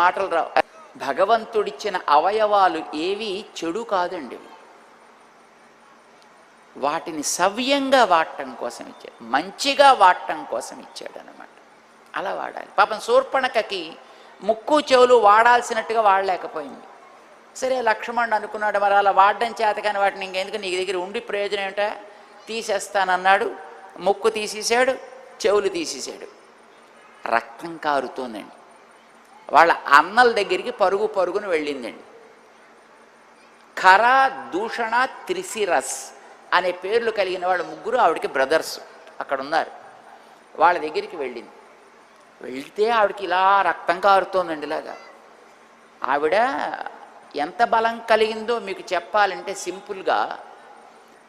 మాటలు రావు. భగవంతుడిచ్చిన అవయవాలు ఏవి చెడు కాదండి. వాటిని సవ్యంగా వాడటం కోసం ఇచ్చాడు. మంచిగా వాడటం కోసం ఇచ్చాడు అనమాట అలా వాడాలి. పాపం శూర్పణకకి ముక్కు చెవులు వాడాల్సినట్టుగా వాడలేకపోయింది. సరే లక్ష్మణుడు అనుకున్నాడు మరి అలా వాడడం చేత కానీ వాటిని ఇంకెందుకు? నీ దగ్గర ఉండి ప్రయోజనం ఏంటా తీసేస్తానన్నాడు. ముక్కు తీసేశాడు చెవులు తీసేశాడు. రక్తం కారుతోందండి. వాళ్ళ అన్నల దగ్గరికి పరుగు పరుగున వెళ్ళిందండి. ఖర దూషణ త్రిసిరస్ అనే పేర్లు కలిగిన వాళ్ళ ముగ్గురు ఆవిడకి బ్రదర్స్ అక్కడ ఉన్నారు వాళ్ళ దగ్గరికి వెళ్ళింది. వెళ్తే ఆవిడకి ఇలా రక్తం కారుతోందండి ఇలాగా. ఆవిడ ఎంత బలం కలిగిందో మీకు చెప్పాలంటే సింపుల్గా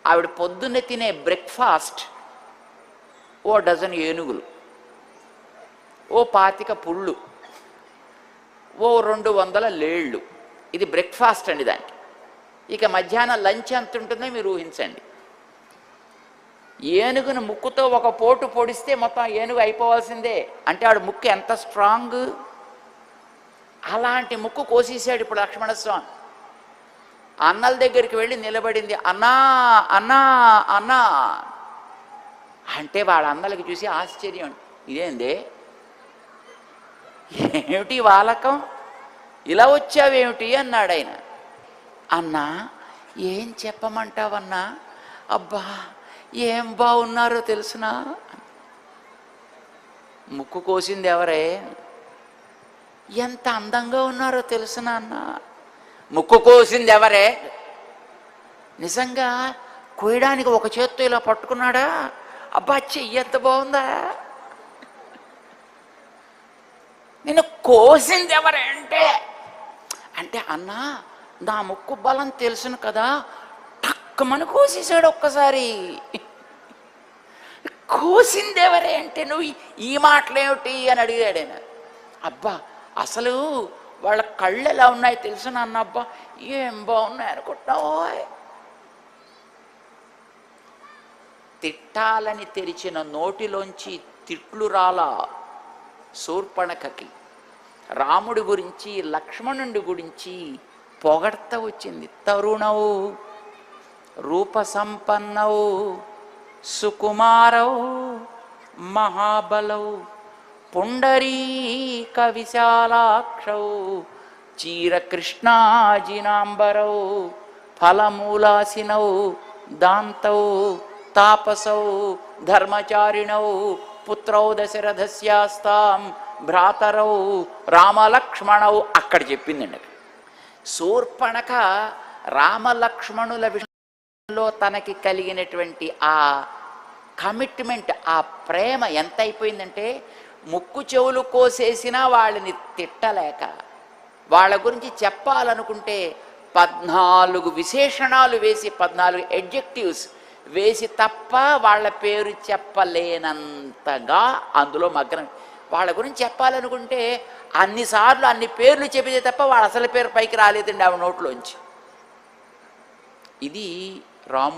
ఆవిడ పొద్దున్నే తినే బ్రేక్ఫాస్ట్ ఓ డజన్ ఏనుగులు ఓ పాతిక పుళ్ళు ఓ రెండు వందల లేళ్ళు. ఇది బ్రేక్ఫాస్ట్ అండి దానికి. ఇక మధ్యాహ్నం లంచ్ ఎంత ఉంటుందో మీరు ఊహించండి. ఏనుగును ముక్కుతో ఒక పోటు పొడిస్తే మొత్తం ఏనుగు అయిపోవాల్సిందే. అంటే ఆడు ముక్కు ఎంత స్ట్రాంగ్ అలాంటి ముక్కు కోసేసాడు ఇప్పుడు లక్ష్మణస్వామి అన్నల దగ్గరికి వెళ్ళి నిలబడింది అన్నా అన్నా అన్నా. అంటే వాళ్ళ అన్నలకి చూసి ఆశ్చర్యం. ఇదేంది? ఏమిటి వాలకం? ఇలా వచ్చావేమిటి? అన్నాడు ఆయన. అన్నా ఏం చెప్పమంటావన్నా? అబ్బా ఏం బాగున్నారో తెలుసునా? ముక్కు కోసింది ఎవరే? ఎంత అందంగా ఉన్నారో తెలుసునా అన్న? ముక్కు కోసింది ఎవరే? నిజంగా కోయడానికి ఒక చేత్తో ఇలా పట్టుకున్నాడా? అబ్బా చెయ్యి ఎంత బాగుందా నేను కోసింది ఎవరంటే? అంటే అన్నా అన్న నా ముక్కు బలం తెలుసును కదా. టక్కుమని కోసేసాడు ఒక్కసారి. కోసింది ఎవరే అంటే నువ్వు ఈ- మాటలేమిటి అని అడిగాడు ఆయన. అబ్బా అసలు వాళ్ళ కళ్ళు ఎలా ఉన్నాయి తెలుసు నాన్న? అబ్బా ఏం బాగున్నాయి అనుకుంటున్నావో? తిట్టాలని తెరిచిన నోటిలోంచి తిట్లు రాలా. శూర్పణకకి రాముడి గురించి లక్ష్మణుడి గురించి పొగడ్త వచ్చింది. తరుణవు రూపసంపన్నవు సుకుమారవు మహాబలవు పుండరీక విశాలాక్షవు చీరకృష్ణాజినాంబరౌ ఫలమూలాసినవు దాంతవు తాపసౌ ధర్మచారిణౌ పుత్రౌ దశరథస్యాస్తాం భ్రాతరౌ రామలక్ష్మణౌ అక్కడ చెప్పిందండి అక్కడ. శూర్పణక రామలక్ష్మణుల విషయంలో తనకి కలిగినటువంటి ఆ కమిట్మెంట్ ఆ ప్రేమ ఎంత అయిపోయిందంటే ముక్కు చెవులు కోసేసినా వాళ్ళని తిట్టలేక వాళ్ళ గురించి చెప్పాలనుకుంటే పద్నాలుగు విశేషణాలు వేసి పద్నాలుగు ఎడ్జెక్టివ్స్ వేసి తప్ప వాళ్ళ పేరు చెప్పలేనంతగా అందులో మగ్నం. వాళ్ళ గురించి చెప్పాలనుకుంటే అన్నిసార్లు అన్ని పేర్లు చెప్పితే తప్ప వాళ్ళ అసలు పేరు పైకి రాలేదండి ఆవిడ నోట్లోంచి. ఇది రాము